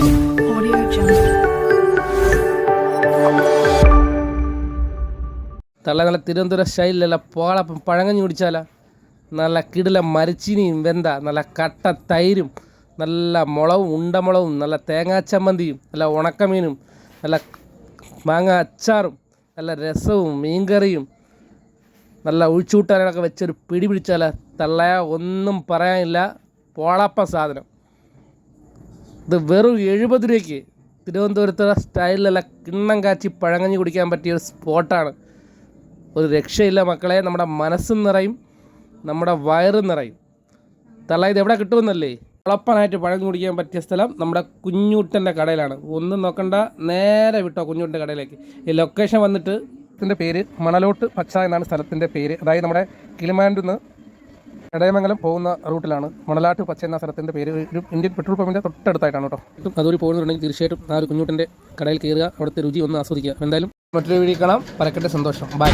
Audio Jungle. തള്ള നല്ല തിരുവനന്തപുരം സ്റ്റൈലിലല്ല പോളപ്പം പഴങ്ങഞ്ഞു കുടിച്ചാല. നല്ല കിടില മരച്ചിനിയും വെന്ത നല്ല കട്ട തൈരും നല്ല മുളവും ഉണ്ടമുളവും നല്ല തേങ്ങാച്ചമ്മന്തിയും നല്ല ഉണക്കമീനും നല്ല മാങ്ങ അച്ചാറും നല്ല രസവും മീൻകറിയും നല്ല ഒഴിച്ചുകൂട്ടാനൊക്കെ വെച്ചൊരു പിടി പിടിച്ചാല തള്ളയ ഒന്നും പറയാനില്ല. പോളപ്പ സാധനം. ഇത് വെറും എഴുപത് രൂപയ്ക്ക് തിരുവനന്തപുരത്തെ സ്റ്റൈലിലല്ല കിണ്ണം കാച്ചി പഴങ്ങഞ്ഞി കുടിക്കാൻ പറ്റിയ ഒരു സ്പോട്ടാണ്. ഒരു രക്ഷയില്ല മക്കളെ. നമ്മുടെ മനസ്സും നിറയും. നമ്മുടെ വയറും നിറയും. തള്ള ഇത് എവിടെ കിട്ടുമെന്നല്ലേ? ഉളപ്പനായിട്ട് പഴം കുടിക്കാൻ പറ്റിയ സ്ഥലം നമ്മുടെ കുഞ്ഞൂട്ടന്റെ കടയിലാണ്. ഒന്നും നോക്കണ്ട. നേരെ വിട്ടോ കുഞ്ഞൂട്ടന്റെ കടയിലേക്ക്. ഈ ലൊക്കേഷൻ വന്നിട്ട് പേര് മണലോട്ട് പച്ച എന്നാണ് സ്ഥലത്തിന്റെ പേര്. അതായത് നമ്മുടെ കിളിമാൻഡുന്ന് ഇടയമംഗലം പോകുന്ന റൂട്ടിലാണ് മണലാട്ട് പച്ച എന്ന സ്ഥലത്തിന്റെ പേര്. ഒരു ഇന്ത്യൻ പെട്രോൾ പമ്പിന്റെ തൊട്ടടുത്തായിട്ടാണ് കേട്ടോ. അതൊരു പോകുന്നുണ്ടെങ്കിൽ തീർച്ചയായിട്ടും ആ ഒരു കുഞ്ഞുട്ടിന്റെ കടയിൽ കയറുക അവിടുത്തെ രുചി ഒന്ന് ആസ്വദിക്കുക. എന്തായാലും മറ്റൊരു വീഡിയോ കാണാം. പരക്കട്ടെ സന്തോഷം. ബൈ